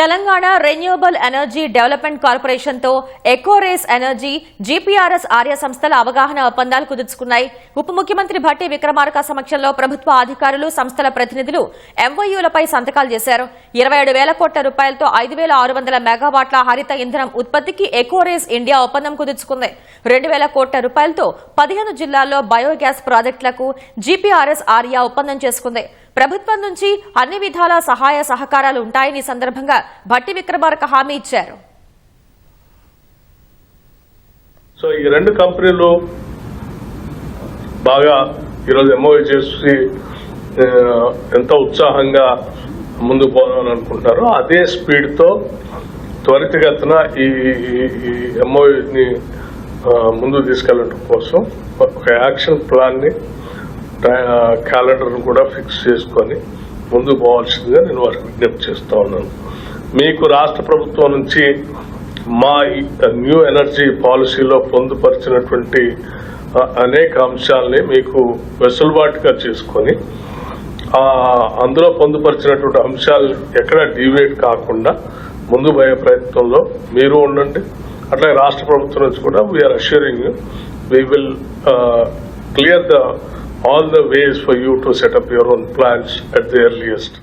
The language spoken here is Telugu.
తెలంగాణ రెన్యూవబుల్ ఎనర్జీ డెవలప్మెంట్ కార్పొరేషన్తో ఎకోరేస్ ఎనర్జీ జీపీఆర్ఎస్ ఆర్య సంస్థల అవగాహన ఒప్పందాలు కుదుర్చుకున్నాయి. ఉప ముఖ్యమంత్రి భట్టి విక్రమార్క సమక్షంలో ప్రభుత్వ అధికారులు సంస్థల ప్రతినిధులు ఎంవైయూలపై సంతకాలు చేశారు. ఇరవై ఏడు వేల కోట్ల రూపాయలతో ఐదు వేల ఆరు వందల మెగావాట్ల హరిత ఇంధనం ఉత్పత్తికి ఎకోరేస్ ఇండియా ఒప్పందం కుదుర్చుకుంది. రెండు వేల కోట్ల రూపాయలతో పదిహేను జిల్లాల్లో బయోగ్యాస్ ప్రాజెక్టులకు జీపీఆర్ఎస్ ఆర్యా ఒప్పందం చేసుకుంది. ప్రభుత్వం నుంచి అన్ని విధాల సహాయ సహకారాలు ఉంటాయని సందర్భంగా భట్టి విక్రమార్క హామీ ఇచ్చారు. సో ఈ రెండు కంపెనీలు బాగా ఈరోజు ఎంఓఏ చేసి ఎంత ఉత్సాహంగా ముందు పోదామని అనుకుంటున్నారో. అదే స్పీడ్తో త్వరితగతిన ఈ ఈ ఎంఓఏని ముందుకు తీసుకెళ్ళడం కోసం ఒక యాక్షన్ ప్లాన్ని క్యాలెండర్ కూడా ఫిక్స్ చేసుకొని ముందుకు పోవాల్సిందిగా నేను వారికి విజ్ఞప్తి చేస్తా ఉన్నాను. మీకు రాష్ట్ర ప్రభుత్వం నుంచి మా ఈ న్యూ ఎనర్జీ పాలసీలో పొందుపరిచినటువంటి అనేక అంశాలని మీకు వెసులుబాటుగా చేసుకొని అందులో పొందుపరిచినటువంటి అంశాలు ఎక్కడ డీవియేట్ కాకుండా ముందు పోయే ప్రయత్నంలో మీరు ఉండండి. అట్లాగే రాష్ట్ర ప్రభుత్వం నుంచి కూడా we are assuring we will clear the all the ways for you to set up your own plans at the earliest.